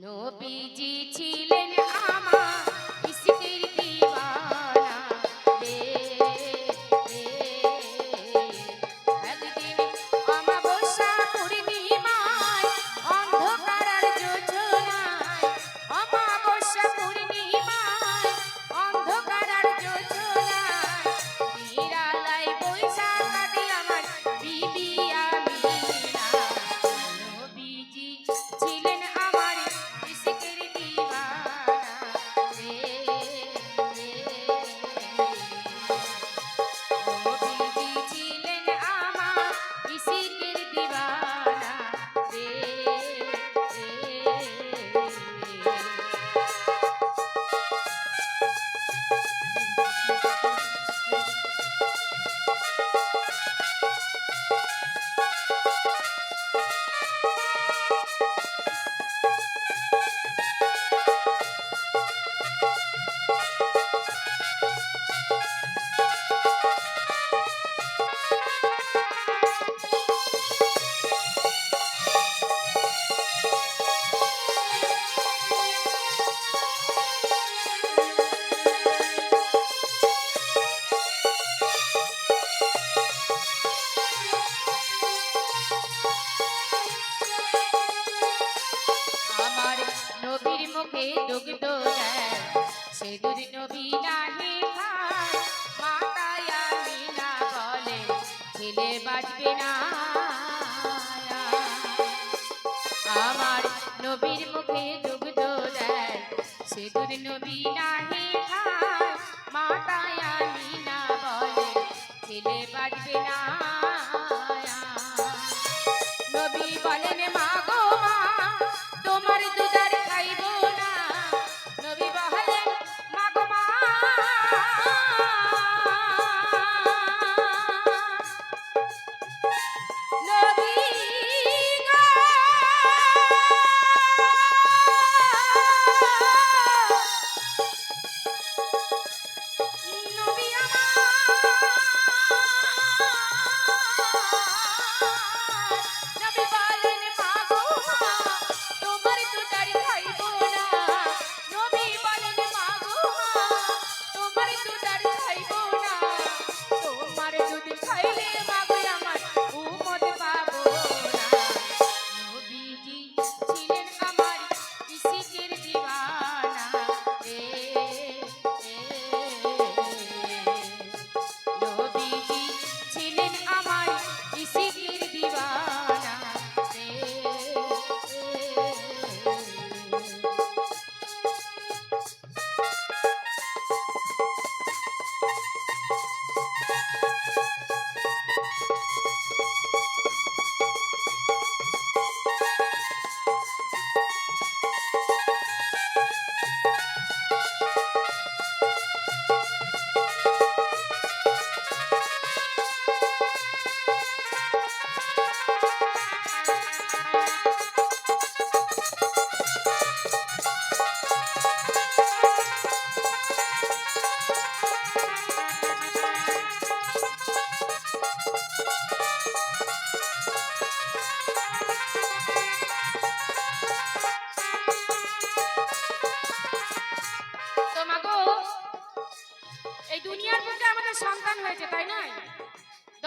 নবীজি ছিলেন মুখে দুগ্ধ দেয় সেদুর নবী নাহি খায় মাতায় আমিনা বলে, ছেলে বাঁচবে না। নবী বলেন মা গো মা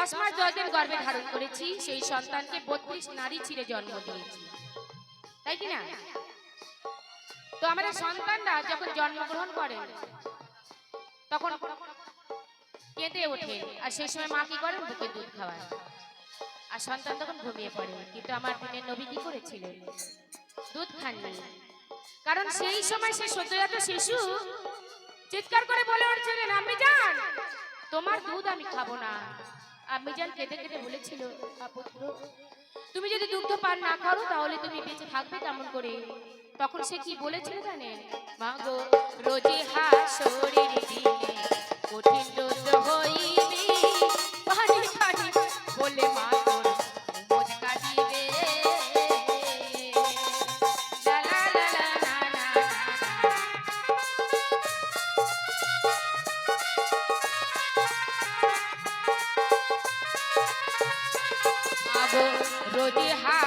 দশ মাস দশ দিন গর্ভে ধারণ করেছি, সেই সন্তানকে বত্রিশ নারী ছিঁড়ে জন্ম দিয়েছি। তাই কি না? তো আমাদের সন্তানরা যখন জন্মগ্রহণ করে, তখন কেঁদে ওঠে, আর সেই সময় মা কি করেন? বুকে দুধ খাওয়ায়। আর সন্তান তখন ঘুমিয়ে পড়ে। কিন্তু আমার দিনের নবী কি করেছিলেন? দুধ খাননি। কারণ সেই সময় সে সদ্যজাত শিশু চিৎকার করে বলে উঠছিলেন আমি যান তোমার দুধ আমি খাব না। আমি যান কেঁদে কেঁদে বলেছিল "আ পুত্র তুমি যদি দুগ্ধ পান না করো, তাহলে তুমি বেঁচে থাকবে কেমন করে? তখন সে কি বলেছিল জানেন মা গো রোজে হাসরের দিনে কঠিন রোদ রোজে হাসরের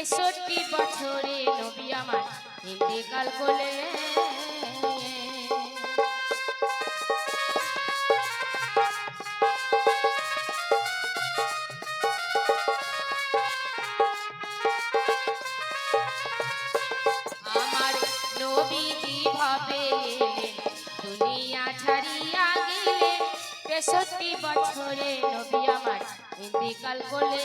তেষট্টি বছরে নবী আমার। ইন্তেকাল করলেন আমার নবীজি ভবে এলেন দুনিয়া ছাড়িয়া গেলেন তেষট্টি বছরে নবী আমার ইন্তিকাল করলে।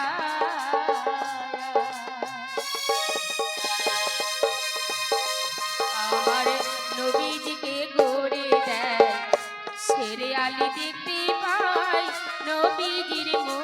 দেখতে পাই। নবীজির মুখ